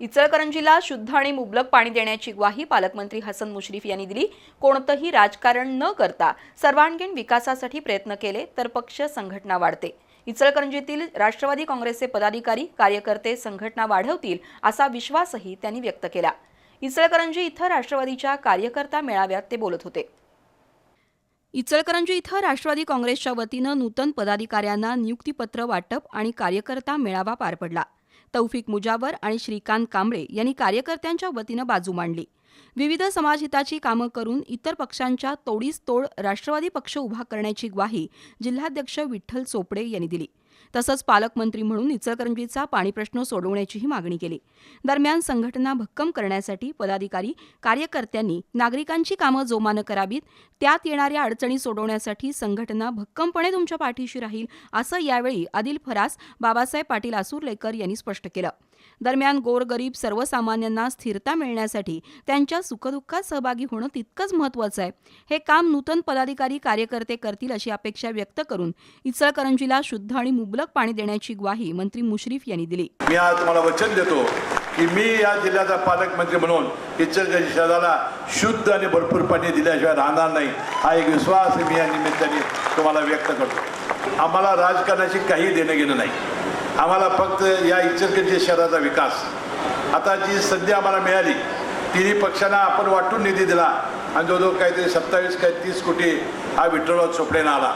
इचलकरंजीला शुद्ध आणि मुबलक पाणी देण्याची ग्वाही पालकमंत्री हसन मुश्रीफ यांनी दिली. कोणतंही राजकारण न करता सर्वांगीण विकासासाठी प्रयत्न केले तर पक्ष संघटना वाढते. इचलकरंजीतील राष्ट्रवादी काँग्रेसचे पदाधिकारी कार्यकर्ते संघटना वाढवतील असा विश्वासही त्यांनी व्यक्त केला. इचलकरंजी इथं राष्ट्रवादीच्या कार्यकर्ता मेळाव्यात ते बोलत होते. इचलकरंजी इथं राष्ट्रवादी काँग्रेसच्या वतीनं नूतन पदाधिकाऱ्यांना नियुक्तीपत्र वाटप आणि कार्यकर्ता मेळावा पार पडला. तौफिक मुजावर आणि श्रीकांत कांबळे यांनी कार्यकर्त्यांच्या वतीनं बाजू मांडली. विविध समाजहिताची कामं करून इतर पक्षांच्या तोडीस तोड राष्ट्रवादी पक्ष उभा करण्याची ग्वाही जिल्हाध्यक्ष विठ्ठल चोपडे यांनी दिली. तसंच पालकमंत्री म्हणून इचलकरंजीचा पाणी प्रश्न सोडवण्याचीही मागणी केली. दरम्यान संघटना भक्कम करण्यासाठी पदाधिकारी कार्यकर्त्यांनी नागरिकांची कामं जोमानं करावीत त्यात येणाऱ्या अडचणी सोडवण्यासाठी संघटना भक्कमपणे तुमच्या पाठीशी राहील असं यावेळी आदिल फरास बाबासाहेब पाटील आसुरलेकर यांनी स्पष्ट केलं. दरम्यान गोरगरीब सर्वसामान्यांना स्थिरता मिळण्यासाठी त्यांच्या सुखदुःखात सहभागी होणं तितकंच महत्त्वाचं आहे. हे काम नूतन पदाधिकारी कार्यकर्ते करतील अशी अपेक्षा व्यक्त करून इचलकरंजीला शुद्ध आणि मुबलक पाणी देण्याची ग्वाही मंत्री मुश्रीफ यांनी दिली. मी आज तुम्हाला वचन देतो की मी या जिल्ह्याचा पालकमंत्री म्हणून इचलकरंजी शहराला शुद्ध आणि भरपूर पाणी दिल्याशिवाय राहणार नाही. हा एक विश्वास मी या निमित्ताने तुम्हाला व्यक्त करतो. आम्हाला राजकारणाशी काही देणं घेणं नाही. आम्हाला फक्त या इचलकरंजी शहराचा विकास. आता जी संधी आम्हाला मिळाली तिन्ही पक्षांना आपण वाटून निधी दिला आणि जवळजवळ काहीतरी सत्तावीस काय तीस कोटी हा विठ्ठलराव चोपडेनं आला.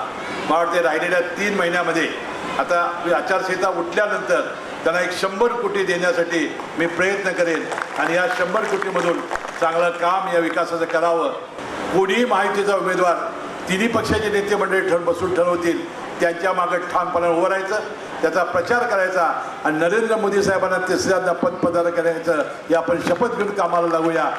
मला वाटते राहिलेल्या तीन महिन्यामध्ये आता आचारसंहिता उठल्यानंतर त्यांना एक शंभर कोटी देण्यासाठी मी प्रयत्न करेन आणि या शंभर कोटीमधून चांगलं काम या विकासाचं करावं. कोणीही माहितीचा उमेदवार तिन्ही पक्षाचे नेते मंडळी ठर बसून ठरवतील. त्यांच्या मागं ठामपणे उभं राहायचं त्याचा प्रचार करायचा आणि नरेंद्र मोदी साहेबांना तिसऱ्यांदा पंतप्रधान करायचं. या आपण शपथ घेऊन कामाला लागूया.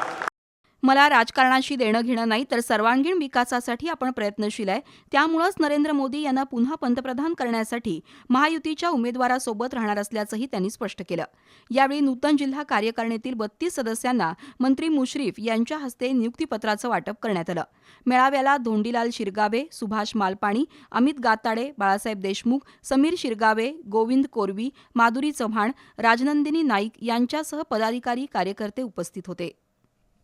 मला राजकारणाशी देणं घेणं नाही तर सर्वांगीण विकासासाठी आपण प्रयत्नशील आहे. त्यामुळंच नरेंद्र मोदी यांना पुन्हा पंतप्रधान करण्यासाठी महायुतीच्या उमेदवारासोबत राहणार असल्याचंही त्यांनी स्पष्ट केलं. यावेळी नूतन जिल्हा कार्यकारिणीतील बत्तीस सदस्यांना मंत्री मुश्रीफ यांच्या हस्ते नियुक्तीपत्राचं वाटप करण्यात आलं. मेळाव्याला धोंडीलाल शिरगावे सुभाष मालपाणी अमित गाताडे बाळासाहेब देशमुख समीर शिरगावे गोविंद कोरवी माधुरी चव्हाण राजनंदिनी नाईक यांच्यासह पदाधिकारी कार्यकर्ते उपस्थित होते.